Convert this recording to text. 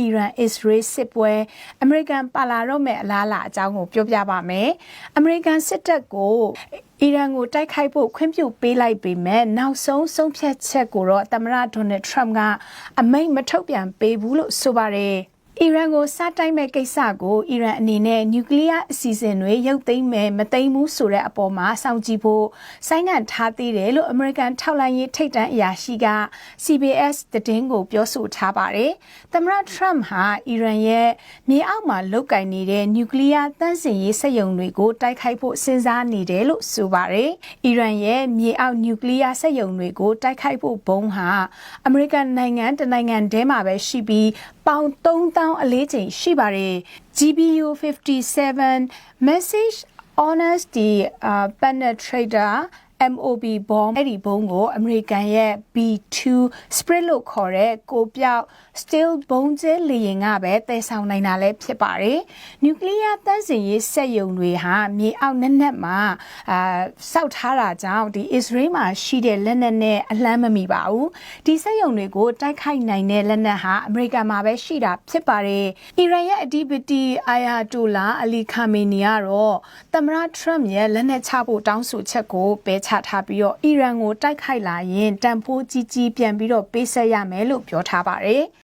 အီရန်အစ္စရေးစစ်ပွဲအမေရိကန်ပါလာတော့မဲ့အလားအလာအကြောင်းကိုပြောပြပါမယ်။အမေရိကန်စစ်တပ်ကိုအီရန်ကိုတိုက်ခိုက်ဖို့ခွင့်ပြုပေးလိုက်ပေမဲ့နောက်ဆုံးဆုံးဖြတ်ချက်ကိုတော့သမ္မတဒေါ်နယ်ထရမ့်ကအမိန့်မထုတ်ပြန်ပေးဘူးလို့ဆိုပါတယ်။ အီရန်ကိုစားတိုက်မဲ့ကိစ္စကိုအီရန်အနေနဲ့နျူကလ িয়ার အစီအစဉ်တွေရုပ်သိမ်းမယ်မသိမ်းဘူးဆိုတဲ့အပေါ်မှာစောင့်ကြည့်ဖို့ဆိုင်းငံ့ထားသေးတယ်လို့အမေရိကန်ထောက်လှမ်းရေးထိပ်တန်းအရာရှိက CBS သတင်းကိုပြောဆိုထားပါတယ်။သမ္မတထရမ့်ဟာအီရန်ရဲ့မြေအောက်မှာလုတ်ကင်နေတဲ့နျူကလ িয়ার တန့်စင်ရေးစက်ရုံတွေကိုတိုက်ခိုက်ဖို့စဉ်းစားနေတယ်လို့ဆိုပါတယ်။အီရန်ရဲ့မြေအောက်နျူကလ িয়ার စက်ရုံတွေကိုတိုက်ခိုက်ဖို့ဘုံဟာအမေရိကန်နိုင်ငံတနိုင်ငံတည်းမှာပဲရှိပြီးပေါင်3000 အလေးချိန်ရှိပါတယ် GBU 57 message honesty uh, penetrator MOB bomb အဲ့ဒီဘုံကိုအမေရိကန်ရဲ့ B2 Spirit လို့ခေါ်တဲ့ကိုပြောက် steel ဘုံကျဲလေယာဉ်ကပဲတည်ဆောင်နိုင်တာလည်းဖြစ်ပါတယ်။နျူကလ িয়ার တန့်စင်ရေးစက်ရုံတွေဟာမြေအောက်နက်နက်မှာအာစောက်ထားတာကြောင့်ဒီ Israel မှာရှိတဲ့လက်နက်နဲ့အလန်းမမီပါဘူး။ဒီစက်ရုံတွေကိုတိုက်ခိုက်နိုင်တဲ့လက်နက်ဟာအမေရိကန်မှာပဲရှိတာဖြစ်ပါတယ်။အီရန်ရဲ့အဓိပတိအာယာတိုလာအလီခါမေနီကတော့သမ္မတထရမ့်ရဲ့လက်နက်ချဖို့တောင်းဆိုချက်ကိုပယ်ချထားပြီးတော့အီရန်ကိုတိုက်ခိုက်လာရင်တန်ဖိုးကြီးကြီးပြန်ပြီးတော့ပေးဆက်ရမယ်လို့ပြောထားပါတယ်။